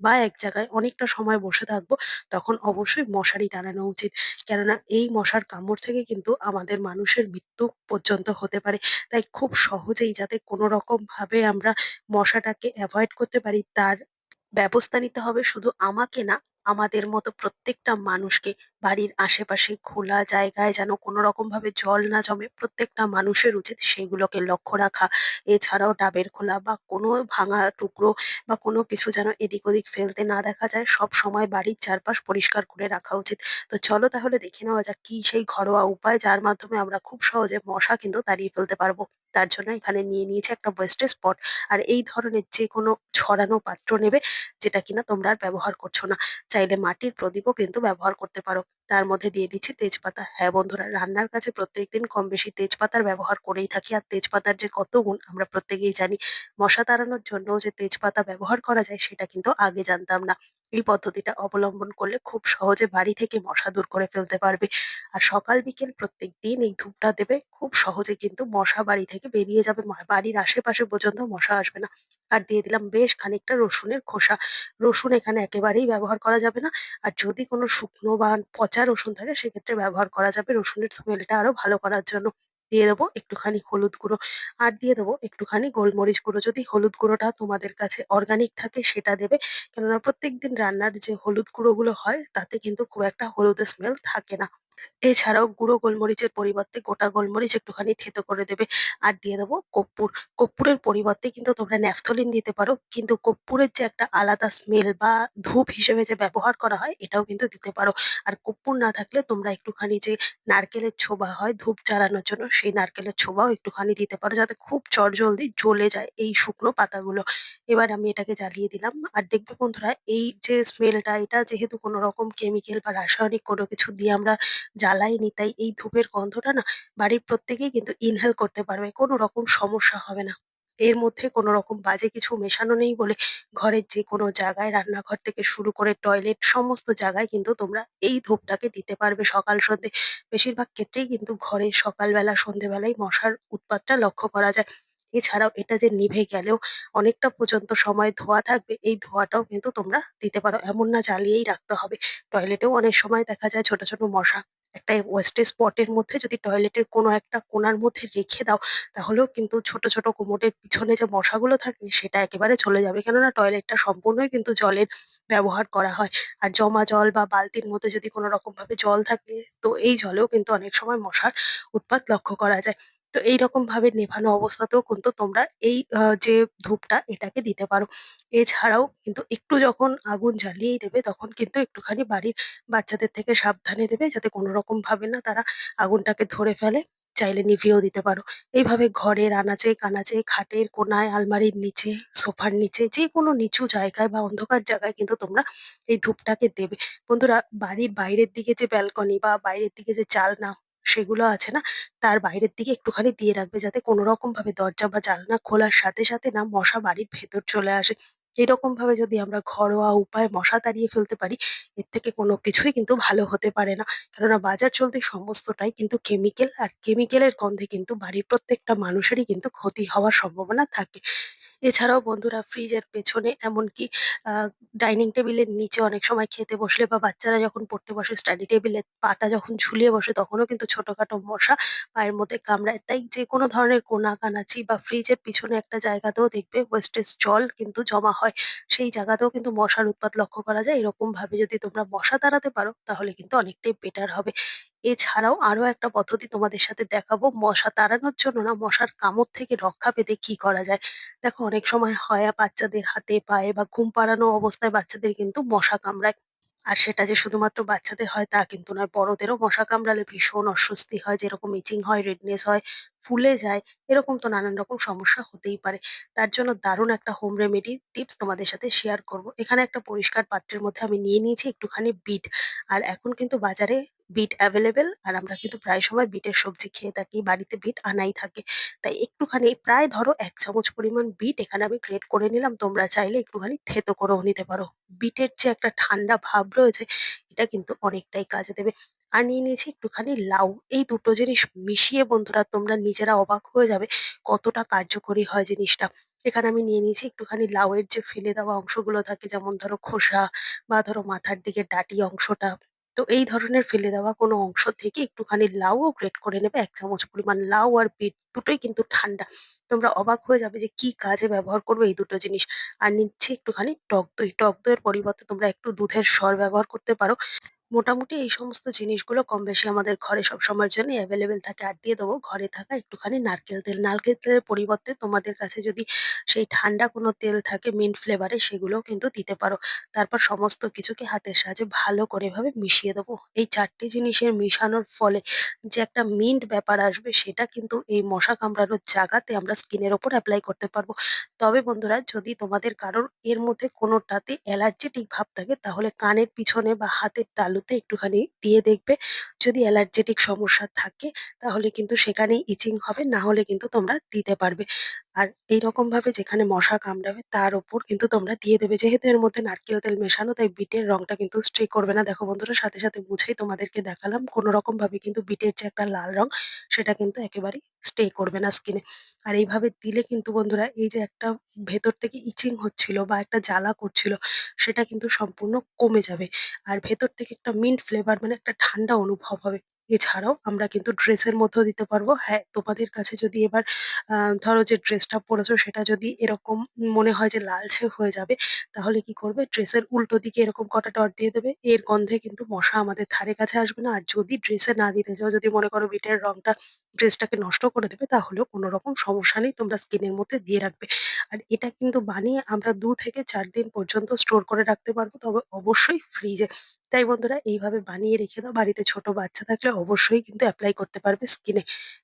বা এক জায়গায় অনেকটা সময় বসে থাকব, তখন অবশ্যই মশারি টানানো উচিত। কেননা এই মশার কামড় থেকে কিন্তু আমাদের মানুষের মৃত্যু পর্যন্ত হতে পারে। তাই খুব সহজেই যাতে কোনো রকম ভাবে আমরা মশাটাকে এভয়েড করতে পারি তার ব্যবস্থা নিতে হবে শুধু আমাকে না, আমাদের মতো প্রত্যেকটা মানুষকে। বাড়ির আশেপাশে খোলা জায়গায় যেন কোনো রকমভাবে জল না জমে, প্রত্যেকটা মানুষের উচিত সেগুলোকে লক্ষ্য রাখা। এছাড়াও ডাবের খোলা বা কোনো ভাঙা টুকরো বা কোনো কিছু যেন এদিক ওদিক ফেলতে না দেখা যায়। সবসময় বাড়ির চারপাশ পরিষ্কার করে রাখা উচিত। তো চলো তাহলে দেখে নেওয়া যাক কি সেই ঘরোয়া উপায় যার মাধ্যমে আমরা খুব সহজে মশা কিন্তু তাড়িয়ে ফেলতে পারব। তার জন্য এখানে নিয়ে নিয়েছে একটা ওয়েস্টেজ স্পট। আর এই ধরনের যেকোনো ছড়ানো পাত্র নেবে যেটা কিনা তোমরা আর ব্যবহার করছ না। চাইলে মাটির প্রদীপও কিন্তু ব্যবহার করতে পারো। তার মধ্যে দিয়ে দিচ্ছি তেজপাতা। হ্যাঁ বন্ধুরা, রান্নার কাজে প্রত্যেকদিন কম বেশি তেজপাতার ব্যবহার করেই থাকি। আর তেজপাতার যে কত গুণ আমরা প্রত্যেকেই জানি। মশা তাড়ানোর জন্য যে তেজপাতা ব্যবহার করা যায় সেটা কিন্তু আগে জানতাম না। এই পদ্ধতিটা অবলম্বন করলে খুব সহজে বাড়ি থেকে মশা দূর করে ফেলতে পারবে। আর সকাল, বিকেল প্রত্যেক দিন এই ধূপটা দেবে। খুব সহজে কিন্তু মশা বাড়ি থেকে বেরিয়ে যাবে। বাড়ির আশেপাশে পর্যন্ত মশা আসবে না। আর দিয়ে দিলাম বেশ খানিকটা রসুনের খোসা। রসুন এখানে একেবারেই ব্যবহার করা যাবে না। আর যদি কোনো শুকনো বা পচা রসুন থাকে, সেক্ষেত্রে ব্যবহার করা যাবে রসুনের স্মেলটা আরও ভালো করার জন্য। দিয়ে দেবো একটুখানি হলুদ গুঁড়ো আর দিয়ে দেবো একটুখানি গোলমরিচ গুঁড়ো। যদি হলুদ গুঁড়োটা তোমাদের কাছে অর্গানিক থাকে সেটা দেবে। কেননা প্রত্যেকদিন রান্নার যে হলুদ গুঁড়োগুলো হয়, তাতে কিন্তু খুব একটা হলুদের স্মেল থাকে না। এছাড়াও গুঁড়ো গোলমরিচের পরিবর্তে গোটা গোলমরিচ একটুখানি থেতো করে দেবে। আর দিয়ে দেবো কর্পূর। কর্পূরের পরিবর্তে কিন্তু তোমরা ন্যাপথলিন দিতে পারো। কিন্তু কর্পূরের যে একটা আলাদা স্মেল বা ধূপ হিসেবে যে ব্যবহার করা হয়, এটাও কিন্তু দিতে পারো। আর কর্পূর না থাকলে তোমরা একটুখানি যে নারকেলের ছোবা হয় ধূপ জ্বালানোর জন্য, সেই নারকেলের ছোবাও একটুখানি দিতে পারো, যাতে খুব চটজলদি জ্বলে যায় এই শুকনো পাতাগুলো। এবার আমি এটাকে জ্বালিয়ে দিলাম। আর দেখবে বন্ধুরা, এই যে স্মেলটা এটা যেহেতু কোনো রকম কেমিক্যাল বা রাসায়নিক কোনো কিছু দিয়ে আমরা জ্বালাইনি তাই এই ধূপের গন্ধটা না বাড়ির প্রত্যেকেই কিন্তু ইনহেল করতে পারবে। কোনো রকম সমস্যা হবে না। এর মধ্যে কোনো রকম বাজে কিছু মেশানো নেই বলে ঘরের যেকোনো জায়গায় রান্নাঘর থেকে শুরু করে টয়লেট সমস্ত জায়গায় কিন্তু তোমরা এই ধূপটাকে দিতে পারবে সকাল সন্ধ্যে। বেশিরভাগ ক্ষেত্রেই কিন্তু ঘরে সকালবেলা সন্ধ্যেবেলায় মশার উৎপাতটা লক্ষ্য করা যায়। এছাড়াও এটা যে নিভে গেলেও অনেকটা পর্যন্ত সময় ধোয়া থাকবে এই ধোঁয়াটাও কিন্তু তোমরা দিতে পারো। এমন না জ্বালিয়েই রাখতে হবে। টয়লেটেও অনেক সময় দেখা যায় ছোট, ছোট মশা একটা ওয়েস্টেজ স্পটের মধ্যে যদি টয়লেটের কোনো একটা কোনার মধ্যে রেখে দাও তাহলেও কিন্তু ছোট, ছোট কোমোটের পিছনে যে মশাগুলো থাকে সেটা একেবারে চলে যাবে। কেননা টয়লেটটা সম্পূর্ণই কিন্তু জলের ব্যবহার করা হয়। আর জমা জল বা বালতির মধ্যে যদি কোনো রকম ভাবে জল থাকে তো এই জলেও কিন্তু অনেক সময় মশার উৎপাত লক্ষ্য করা যায়। তো এইরকমভাবে নেভানো অবস্থাতেও কিন্তু তোমরা এই যে ধূপটা এটাকে দিতে পারো। এছাড়াও কিন্তু একটু যখন আগুন জ্বালিয়েই দেবে তখন কিন্তু একটুখানি বাড়ির বাচ্চাদের থেকে সাবধানে দেবে যাতে কোনো রকমভাবে না তারা আগুনটাকে ধরে ফেলে। চাইলে নিভিয়েও দিতে পারো। এইভাবে ঘরের আনাচে-কানাচে, খাটের কোনায় আলমারির নিচে, সোফার নিচে যেকোনো নিচু জায়গায় বা অন্ধকার জায়গায় কিন্তু তোমরা এই ধূপটাকে দেবে। বন্ধুরা বাড়ির বাইরের দিকে যে ব্যালকনি বা বাইরের দিকে যে জালনা সেগুলো আছে না, তার বাইরের দিকে একটুখানি দিয়ে রাখবে যাতে কোনো রকম ভাবে দরজা বা জানলা খোলার সাথে, সাথে না মশা বাড়ির ভেতর চলে আসে। এরকম ভাবে যদি আমরা ঘরোয়া উপায়ে মশা তাড়িয়ে ফেলতে পারি, এর থেকে কোনো কিছুই কিন্তু ভালো হতে পারে না। কেননা বাজার চলতি সমস্তটাই কিন্তু কেমিক্যাল আর কেমিক্যালের গন্ধে কিন্তু বাড়ির প্রত্যেকটা মানুষেরই কিন্তু ক্ষতি হওয়ার সম্ভাবনা থাকে। এছাড়াও বন্ধুরা ফ্রিজের পেছনে এমনকি ডাইনিং টেবিলের নিচে অনেক সময় খেতে বসলে বা বাচ্চারা যখন পড়তে বসে স্টাডি টেবিলে পাটা যখন ঝুলিয়ে বসে তখনও কিন্তু ছোটখাটো মশা পায়ের মধ্যে কামড়ায়। তাই যেকোনো ধরনের কোনা-কানাচি বা ফ্রিজের পিছনে একটা জায়গাতেও দেখবে ওয়েস্টেজ জল কিন্তু জমা হয়। সেই জায়গাতেও কিন্তু মশার উৎপাত লক্ষ্য করা যায়। এরকমভাবে যদি তোমরা মশা তাড়াতে পারো তাহলে কিন্তু অনেকটাই বেটার হবে। এছাড়াও আরও একটা পদ্ধতি তোমাদের সাথে দেখাবো মশা তাড়ানোর জন্য না মশার কামড় থেকে রক্ষা পেতে কি করা যায়। দেখো অনেক সময় হয় বাচ্চাদের হাতে পায়ে বা ঘুম পাড়ানো অবস্থায় বাচ্চাদের কিন্তু মশা কামড়ায়। আর সেটা যে শুধুমাত্র বাচ্চাদের হয় তা কিন্তু নয়। বড়দেরও মশা কামড়ালে ভীষণ অস্বস্তি হয় যেরকম ইচিং হয়, রেডনেস হয়, ফুলে যায়। এরকম তো নানান রকম সমস্যা হতেই পারে। তার জন্য দারুণ একটা হোম রেমেডি টিপস তোমাদের সাথে শেয়ার করব। এখানে একটা পরিষ্কার পাত্রের মধ্যে আমি নিয়ে নিয়েছি একটুখানি বিট। আর এখন কিন্তু বাজারে বিট অ্যাভেলেবেল আর আমরা কিন্তু প্রায় সময় বিটের সবজি খেয়ে থাকি। বাড়িতে বিট আনাই থাকে। তাই একটুখানি প্রায় ধরো এক চামচ পরিমাণ বিট এখানে আমি গ্রেট করে নিলাম। তোমরা চাইলে একটুখানি থেতো করেও নিতে পারো। বিটের যে একটা ঠান্ডা ভাব রয়েছে, এটা কিন্তু অনেকটাই কাজে দেবে। আর নিয়ে নিয়েছি একটুখানি লাউ। এই দুটো জিনিস মিশিয়ে বন্ধুরা, তোমরা নিজেরা অবাক হয়ে যাবে কতটা কার্যকরী হয় জিনিসটা। এখানে আমি নিয়ে নিয়েছি একটুখানি লাউয়ের যে ফেলে দেওয়া অংশগুলো থাকে, যেমন ধরো খোসা বা ধরো মাথার দিকে ডাটি অংশটা। তো এই ধরনের ফেলে দেওয়া কোনো অংশ থেকে একটুখানি লাউও গ্রেট করে নেবে, এক চামচ পরিমাণ লাউ আর বিট দুটোই কিন্তু ঠান্ডা। তোমরা অবাক হয়ে যাবে যে কি কাজে ব্যবহার করবে এই দুটো জিনিস। আর নিচ্ছে একটুখানি টক দই। টক দইয়ের পরিবর্তে তোমরা একটু দুধের সর ব্যবহার করতে পারো। মোটামুটি এই সমস্ত জিনিসগুলো কম বেশি আমাদের ঘরে সবসময়ের জন্য এভেলেবেল থাকে। আর দিয়ে দেবো ঘরে থাকা একটুখানি নারকেল তেল। নারকেল তেলের পরিবর্তে তোমাদের কাছে যদি সেই ঠান্ডা কোনো তেল থাকে মিন্ট ফ্লেভারের সেগুলোও কিন্তু দিতে পারো। তারপর সমস্ত কিছুকে হাতের সাহায্যে ভালো করে এভাবে মিশিয়ে দেবো। এই ৪ টে জিনিসের মিশানোর ফলে যে একটা মিন্ট ব্যাপার আসবে, সেটা কিন্তু এই মশা কামড়ানোর জায়গাতে আমরা স্কিনের ওপর অ্যাপ্লাই করতে পারব। তবে বন্ধুরা, যদি তোমাদের কারোর এর মধ্যে কোনোটাতে অ্যালার্জেটিক ভাব থাকে, তাহলে কানের পিছনে বা হাতের তালুতে একটুখানি দিয়ে দেখবে। যদি অ্যালার্জেটিক সমস্যা থাকে তাহলে কিন্তু সেখানেই ইচিং হবে। না হলে কিন্তু তোমরা দিতে পারবে। আর এইরকমভাবে যেখানে মশা কামড়াবে তার উপর কিন্তু তোমরা দিয়ে দেবে। যেহেতু এর মধ্যে নারকেল তেল মেশানো তাই বিটের রংটা কিন্তু স্ট্রে করবে না। দেখো বন্ধুরা সাথে, সাথে বুঝেই তোমাদেরকে দেখালাম। কোনো রকমভাবে কিন্তু বিটের যে একটা লাল রং সেটা কিন্তু একেবারেই স্টে করবে না স্কিনে। আর এইভাবে দিলে কিন্তু বন্ধুরা এই যে একটা ভেতর থেকে ইচিং হচ্ছিল বা একটা জ্বালা করছিল, সেটা কিন্তু সম্পূর্ণ কমে যাবে। আর ভেতর থেকে একটা মিন্ট ফ্লেভার মানে একটা ঠান্ডা অনুভব হবে। এছাড়াও আমরা কিন্তু ড্রেসের মধ্যেও দিতে পারব। হ্যাঁ, তোমাদের কাছে যদি এবার ধরো যে ড্রেসটা পড়েছো সেটা যদি এরকম মনে হয় যে লালচে হয়ে যাবে, তাহলে কি করবে ড্রেসের উল্টো দিকে এরকম কটা ডট দিয়ে দেবে। এর গন্ধে কিন্তু মশা আমাদের ধারে কাছে আসবে না। আর যদি ড্রেসে না দিতে চাও, যদি মনে করো বিটের রংটা ড্রেসটাকে নষ্ট করে দেবে, তাহলেও কোনো রকম সমস্যা নেই। তোমরা স্কিনের মধ্যে দিয়ে রাখবে। আর এটা কিন্তু বানিয়ে আমরা দু থেকে চার দিন পর্যন্ত স্টোর করে রাখতে পারব। তবে অবশ্যই ফ্রিজে। তাই বন্ধুরা এইভাবে বানিয়ে রেখে দাও। বাড়িতে ছোট বাচ্চা থাকলে অবশ্যই কিন্তু অ্যাপ্লাই করতে পারবে স্কিনে।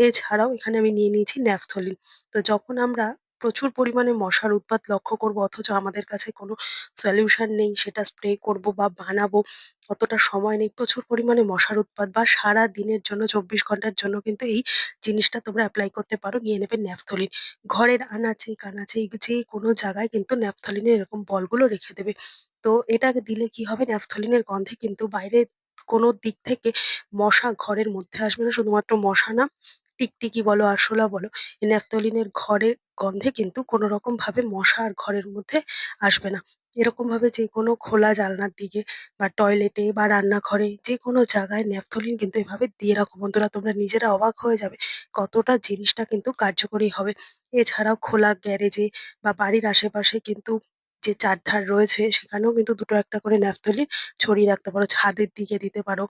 এছাড়াও এখানে আমি নিয়ে নিয়েছি ন্যাফথলিন তো যখন আমরা প্রচুর পরিমাণে মশার উৎপাত লক্ষ্য করব অথচ আমাদের কাছে কোনো সলিউশন নেই সেটা স্প্রে করব বা বানাবো, অতটা সময় নেই। প্রচুর পরিমাণে মশার উৎপাত বা সারাদিনের জন্য ২৪ ঘণ্টার জন্য কিন্তু এই জিনিসটা তোমরা অ্যাপ্লাই করতে পারো। নিয়ে নেবে ন্যাফথলিন ঘরের আনাচে-কানাচে যে কোনো জায়গায় কিন্তু ন্যাপথলিনের এরকম বলগুলো রেখে দেবে। তো এটাকে দিলে কি হবে ন্যাপথলিনের গন্ধে কিন্তু বাইরে কোনো দিক থেকে মশা ঘরের মধ্যে আসবে না। শুধুমাত্র মশা না, টিকটিকি বলো, আরশোলা বলো, এই ন্যাপথলিনের ঘরের গন্ধে কিন্তু কোনো রকমভাবে মশা আর ঘরের মধ্যে আসবে না। এরকমভাবে যেকোনো খোলা জানলার দিকে বা টয়লেটে বা রান্নাঘরে যেকোনো জায়গায় ন্যাপথলিন কিন্তু এভাবে দিয়ে রাখো বন্ধুরা। তোমরা নিজেরা অবাক হয়ে যাবে কতটা জিনিসটা কিন্তু কার্যকরী হবে। এছাড়াও খোলা গ্যারেজে বা বাড়ির আশেপাশে কিন্তু যে চারধার রয়েছে সেখানেও কিন্তু দুটো একটা করে ন্যাপথলিন ছড়িয়ে রাখতে পারো। ছাদের দিকে দিতে পারো,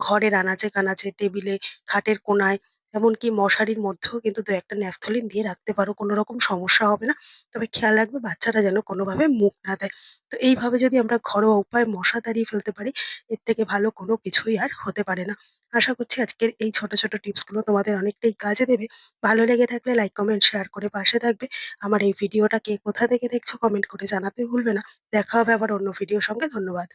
ঘরের আনাচে-কানাচে, টেবিলে, খাটের কোনায় এমনকি মশারির মধ্যেও কিন্তু দু একটা ন্যাপথলিন দিয়ে রাখতে পারো। কোনো রকম সমস্যা হবে না। তবে খেয়াল রাখবে বাচ্চারা যেন কোনোভাবে মুখ না দেয়। তো এইভাবে যদি আমরা ঘরোয়া উপায়ে মশা তাড়িয়ে ফেলতে পারি, এর থেকে ভালো কোনো কিছুই আর হতে পারে না। আশা করছি আজকের এই ছোট, ছোট টিপসগুলো তোমাদের অনেকটাই কাজে দেবে। ভালো লেগে থাকলে লাইক, কমেন্ট, শেয়ার করে পাশে থাকবে। আমার এই ভিডিওটা কে কোথা থেকে দেখছ কমেন্ট করে জানাতে ভুলবে না। দেখা হবে আবার অন্য ভিডিওর সঙ্গে। ধন্যবাদ।